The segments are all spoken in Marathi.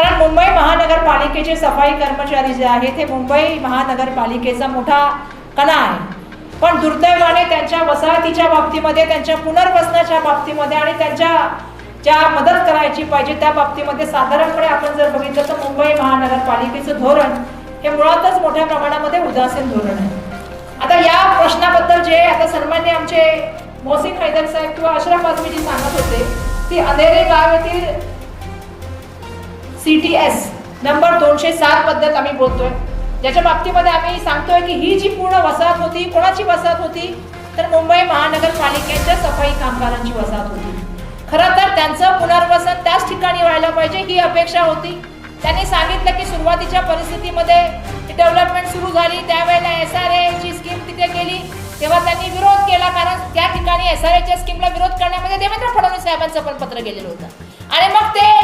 कारण मुंबई महानगरपालिकेचे सफाई कर्मचारी जे आहेत हे मुंबई महानगरपालिकेचा मोठा कणा आहे. पण दुर्दैवाने त्यांच्या वसाहतीच्या बाबतीमध्ये त्यांच्या पुनर्वसनाच्या बाबतीमध्ये आणि त्यांच्या ज्या मदत करायची पाहिजे त्या बाबतीमध्ये साधारणपणे आपण जर बघितलं तर मुंबई महानगरपालिकेचं धोरण हे मुळातच मोठ्या प्रमाणामध्ये उदासीन धोरण आहे. आता या प्रश्नाबद्दल जे आता सन्मान्य आमचे मोहसिन हैदर साहेब किंवा अशरफ आझमी जी सांगत होते ती अंधेरे गाव येथील सी टी एस नंबर दोनशे सात बद्दल आम्ही बोलतोय. ज्याच्या बाबतीमध्ये आम्ही सांगतोय की ही जी पूर्ण वसाहत होती कोणाची वसाहत होती? तर मुंबई महानगरपालिकेच्या सफाई कामगारांची वसाहत होती. खरं तर त्यांचं पुनर्वसन त्याच ठिकाणी व्हायला पाहिजे ही अपेक्षा होती. त्यांनी सांगितलं की सुरुवातीच्या परिस्थितीमध्ये डेव्हलपमेंट सुरू झाली त्यावेळेला एस आर एची स्कीम तिथे केली. तेव्हा त्यांनी विरोध केला कारण त्या ठिकाणी एस आर एच्या स्कीमला विरोध करण्यामध्ये देवेंद्र फडणवीस साहेबांचं पण पत्र गेलेलं होतं. आणि मग ते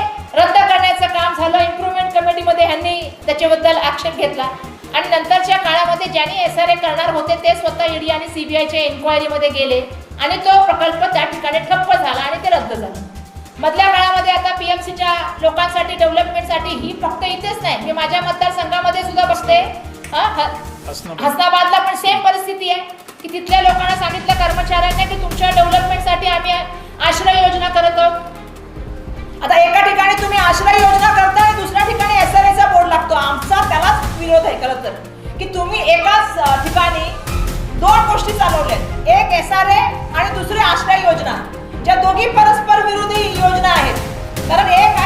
ऍक्शन घेतला. आणि नंतरच्या काळामध्ये ज्यांनी एस आर ए करणार होते ते स्वतः ईडी आणि सीबीआयच्या इन्क्वायरीमध्ये गेले. आणि तो प्रकल्प त्या ठिकाणी ठप्प झाला आणि ते रद्द झालं. मधल्या काळामध्ये आता पीएमसीच्या लोकांसाठी डेव्हलपमेंटसाठी ही फक्त इथेच नाही मी माझ्या मतदारसंघामध्ये सुद्धा बसते. हा, ह- हसनाबादला पण सेम परिस्थिती आहे की तिथल्या लोकांना सांगितलं कर्मचाऱ्यांनी की तुमच्या डेव्हलपमेंटसाठी आम्ही आश्रय योजना करत आहोत. आता एका ठिकाणी तुम्ही आश्रय योजना करताय दुसऱ्या ठिकाणी एस आर चा बोर्ड लागतो आमचा त्यालाच विरोध आहे खरं तर. की तुम्ही एकाच ठिकाणी दोन गोष्टी चालवल्यात. एक एस आर ए आणि दुसरी आश्रय योजना. ज्या दोघी परस्पर विरोधी योजना आहेत. कारण एक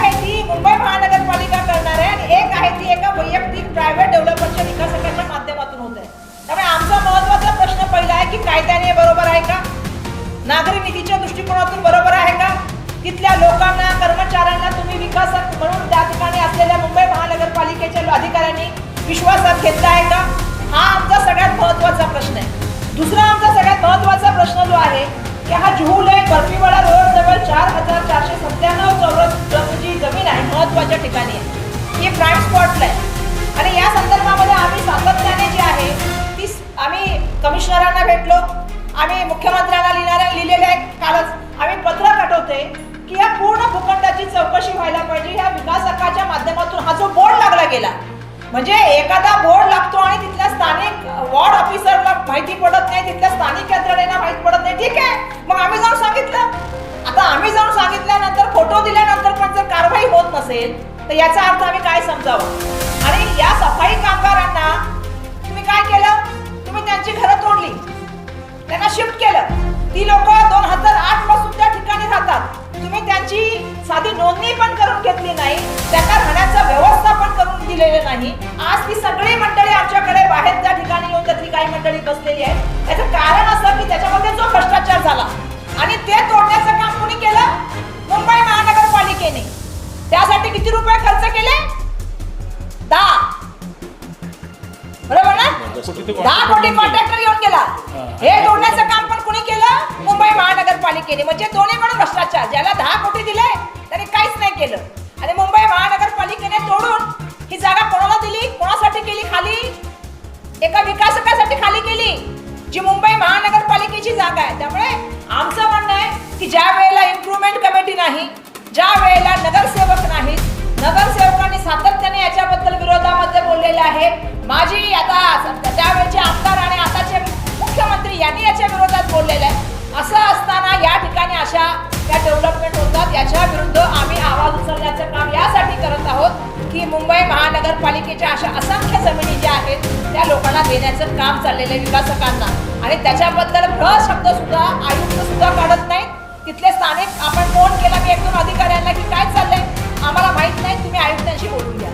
विश्वासात घेतला आहे का? हा आमचा सगळ्यात महत्त्वाचा प्रश्न आहे. दुसरा आमचा सगळ्यात महत्त्वाचा प्रश्न जो आहे की हा जुहू लेक बर्फीवाडा रोड जवळ चार हजार चारशे सत्त्याण्णव चौरस जी जमीन आहे महत्त्वाच्या ठिकाणी आहे. ही प्राईम स्पॉटला आहे. आणि या संदर्भामध्ये आम्ही सातत्याने जी आहे ती आम्ही कमिशनरांना भेटलो आम्ही मुख्यमंत्र्यांना लिहिणाऱ्या लिहिलेले आहे कालच आम्ही पत्र पाठवते की या पूर्ण भूखंडाची चौकशी व्हायला पाहिजे. या विकासकाच्या माध्यमातून हा जो बोर्ड लागला गेला म्हणजे एखादा बोर्ड लागतो आणि तिथल्या स्थानिक वॉर्ड ऑफिसरला माहिती पडत नाही तिथल्या स्थानिक यंत्रणेला माहिती पडत नाही. ठीक आहे मग आम्ही जाऊन सांगितलं. आता आम्ही जाऊन सांगितल्यानंतर फोटो दिल्यानंतर पण जर कारवाई होत नसेल तर याचा अर्थ आम्ही काय समजावं? आणि या सफाई काम दहा कोटी कॉन्ट्रॅक्टर येऊन गेला. हे. तोडण्याचं काम पण कुणी केलं? मुंबई महानगरपालिकेने. म्हणजे दोन्ही म्हणून भ्रष्टाचार. ज्याला दहा कोटी दिले त्याने काहीच नाही केलं. आणि मुंबई महानगरपालिकेने तोडून ही जागा कोणाला दिली? कोणासाठी केली खाली? एका विकासकासाठी खाली केली? जी मुंबई महानगरपालिकेची जागा आहे. त्यामुळे आमचं म्हणणं आहे की ज्या वेळेला इम्प्रुव्हमेंट कमिटी नाही ज्या वेळेला नगरसेवक नाहीत त्यांनी याच्या विरोधात बोललेलं आहे. असं असताना या ठिकाणी अशा या डेव्हलपमेंट होतात याच्या विरुद्ध आम्ही आवाज उचलण्याचं काम यासाठी करत आहोत की मुंबई महानगरपालिकेच्या अशा असंख्य जमिनी ज्या आहेत त्या लोकांना देण्याचं काम चाललेलं आहे विकासकांना. आणि त्याच्याबद्दल भ शब्द सुद्धा आयुक्त सुद्धा काढत नाहीत. तिथले स्थानिक आपण फोन केला की एक दोन अधिकाऱ्यांना की काय चाललंय? आम्हाला माहीत नाही तुम्ही आयुक्तांशी बोलून घ्या.